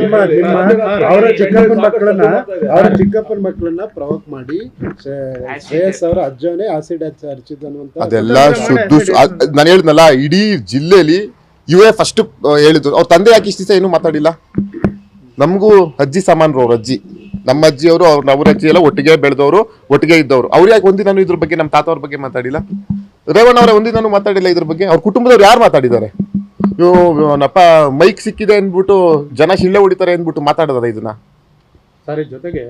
ನಿಮ್ಮ ನಿಮ್ಮ ಅವರ ಚಿಕ್ಕಪ್ಪನ ಮಕ್ಕಳನ್ನ ಅವರ ಚಿಕ್ಕಪ್ಪನ ಮಕ್ಕಳನ್ನ ಪ್ರವೋಕ್ ಮಾಡಿ ಶ್ರೇ- ಶ್ರೇಯಸ್ ಅವರ ಅಜ್ಜನೇ ಆಸಿಡ್ ಹಚ್ಚಿದ್ದು ಅನ್ನುವಂತ ಅದೆಲ್ಲ ಶುದ್ಧ ನಾನು ಹೇಳಿದ್ನಲ್ಲ ಇಡೀ ಜಿಲ್ಲೆಯಲ್ಲಿ ಇವೇ ಫಸ್ಟ್ ಹೇಳಿದ್ರು ಅವ್ರ ತಂದೆ ಯಾಕೆ ಇಷ್ಟ ದಿವಸ ಏನು ಮಾತಾಡಿಲ್ಲ? ನಮಗೂ ಅಜ್ಜಿ ಸಮಾನರು ಅವ್ರ ಅಜ್ಜಿ. ನಮ್ಮ ಅಜ್ಜಿಯವರು ಅವ್ರ ಅವ್ರ ಅಜ್ಜಿ ಎಲ್ಲ ಒಟ್ಟಿಗೆ ಬೆಳೆದವರು ಒಟ್ಟಿಗೆ ಇದ್ದವರು. ಅವ್ರು ಯಾಕೆ ಒಂದಿನ ಇದ್ರ ಬಗ್ಗೆ ನಮ್ಮ ತಾತವ್ರ ಬಗ್ಗೆ ಮಾತಾಡಿಲ್ಲ? ರೇವಣ್ಣ ಅವರ ಒಂದಿನ ಮಾತಾಡಿಲ್ಲ ಇದ್ರ ಬಗ್ಗೆ? ಅವ್ರ ಕುಟುಂಬದವ್ರು ಯಾರು ಮಾತಾಡಿದ್ದಾರೆ? ಇವ್ ನಪ್ಪ ಮೈಕ್ ಸಿಕ್ಕಿದೆ ಅಂದ್ಬಿಟ್ಟು ಜನ ಶಿಳ್ಳೆ ಹೊಡಿತಾರೆ ಅಂದ್ಬಿಟ್ಟು ಮಾತಾಡೋದ ಇದನ್ನ? ಸರ್ ಜೊತೆಗೆ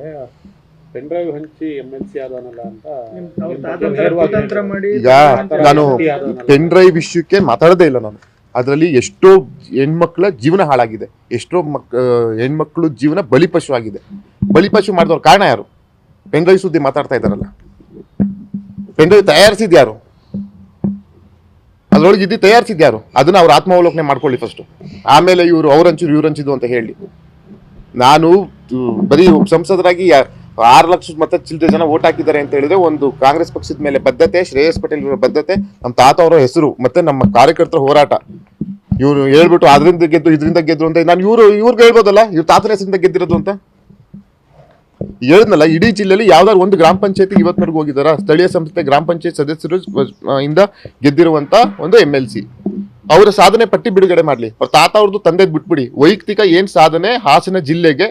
ಹಂಚಿ ಎಲ್ ಸಿ ಆದನಲ್ಲ ಅಂತ ಈಗ ನಾನು ಪೆನ್ ಡ್ರೈವ್ ವಿಷಯಕ್ಕೆ ಮಾತಾಡೋದೇ ಇಲ್ಲ ನಾನು. ಅದರಲ್ಲಿ ಎಷ್ಟೋ ಹೆಣ್ಮಕ್ಳ ಜೀವನ ಹಾಳಾಗಿದೆ. ಎಷ್ಟೋ ಮಕ್ ಹೆಣ್ಮಕ್ಳ ಜೀವನ ಬಲಿಪಶು ಆಗಿದೆ. ಬಲಿಪಶು ಮಾಡಿದವ್ರ ಕಾರಣ ಯಾರು? ಪೆನ್ ಡ್ರೈವ್ ಸುದ್ದಿ ಮಾತಾಡ್ತಾ ಇದಾರಲ್ಲ ಪೆನ್ ಡ್ರೈವ್ ತಯಾರಿಸಿದ್ ಯಾರು? ಅದ್ರೊಳಗೆ ಇದ್ದು ತಯಾರಿಸಿದ್ ಯಾರು? ಅದನ್ನ ಅವ್ರ ಆತ್ಮಾವಲೋಕನೆ ಮಾಡ್ಕೊಳ್ಳಿ ಫಸ್ಟ್ ಆಮೇಲೆ ಇವರು ಅವ್ರಂಚಿದ್ರು ಇವ್ರಂಚಿದ್ರು ಅಂತ ಹೇಳಿ. ನಾನು ಬರೀ ಸಂಸದರಾಗಿ ಆರು ಲಕ್ಷ ಮತ್ತೆ ಚಿಲ್ಲರೆ ಜನ ಓಟ್ ಹಾಕಿದ್ದಾರೆ ಅಂತ ಹೇಳಿದ್ರೆ ಒಂದು ಕಾಂಗ್ರೆಸ್ ಪಕ್ಷದ ಮೇಲೆ ಬದ್ಧತೆ, ಶ್ರೇಯಸ್ ಪಟೇಲ್ ಇವರ ಬದ್ಧತೆ ನಮ್ಮ ತಾತ ಅವರ ಹೆಸರು ಮತ್ತೆ ನಮ್ಮ ಕಾರ್ಯಕರ್ತರ ಹೋರಾಟ. ಇವ್ರು ಹೇಳ್ಬಿಟ್ಟು ಅದರಿಂದ ಗೆದ್ದು, ಇದರಿಂದ ಗೆದ್ರು ಅಂತ, ನಾನು ಇವ್ರು, ಇವ್ರಿಗೆ ಹೇಳ್ಬೋದಲ್ಲ? ಇವ್ರ ತಾತನ ಹೆಸರಿಂದ ಗೆದ್ದಿರೋದು ಅಂತ? ಹೇಳಿದ್ನಲ್ಲ, ಇಡೀ ಜಿಲ್ಲೆಯಲ್ಲಿ ಯಾವ್ದಾದ್ರು ಒಂದು ಗ್ರಾಮ ಪಂಚಾಯತಿ ಇವತ್ತಿನವರೆಗೂ ಹೋಗಿದಾರ ಸ್ಥಳೀಯ ಸಂಸ್ಥೆ ಗ್ರಾಮ ಪಂಚಾಯತ್ ಸದಸ್ಯರು ಇಂದ ಗೆದ್ದಿರುವಂತ ಒಂದು ಎಂ ಎಲ್ ಸಿ ಅವರ ಸಾಧನೆ ಪಟ್ಟಿ ಬಿಡುಗಡೆ ಮಾಡ್ಲಿ. ಅವ್ರ ತಾತ ಅವ್ರದ್ದು ತಂದೆದ್ ಬಿಟ್ಬಿಡಿ. ವೈಯಕ್ತಿಕ ಏನ್ ಸಾಧನೆ ಹಾಸನ ಜಿಲ್ಲೆಗೆ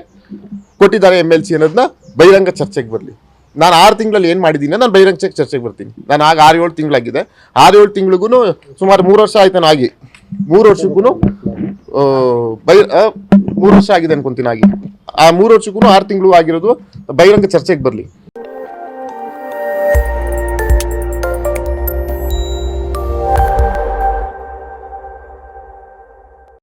ಕೊಟ್ಟಿದ್ದಾರೆ ಎಂ ಎಲ್ ಸಿ ಅನ್ನೋದನ್ನ ಬಹಿರಂಗ ಚರ್ಚೆಗೆ ಬರಲಿ. ನಾನು ಆರು ತಿಂಗಳಲ್ಲಿ ಏನು ಮಾಡಿದ್ದೀನಿ ನಾನು ಬಹಿರಂಗ ಚರ್ಚೆಗೆ ಬರ್ತೀನಿ. ನಾನು ಆಗ ಆರು ಏಳು ತಿಂಗಳಾಗಿದೆ. ಆರು ಏಳು ತಿಂಗಳಿಗೂ ಸುಮಾರು ಮೂರು ವರ್ಷ ಆಯ್ತು ಆಗಿ. ಮೂರು ವರ್ಷಕ್ಕೂ ಬೈ ಮೂರು ವರ್ಷ ಆಗಿದೆ ಅನ್ಕೊಂತೀನಿ ಆಗಿ. ಆ ಮೂರು ವರ್ಷಕ್ಕೂ ಆರು ತಿಂಗಳು ಆಗಿರೋದು ಬಹಿರಂಗ ಚರ್ಚೆಗೆ ಬರಲಿ.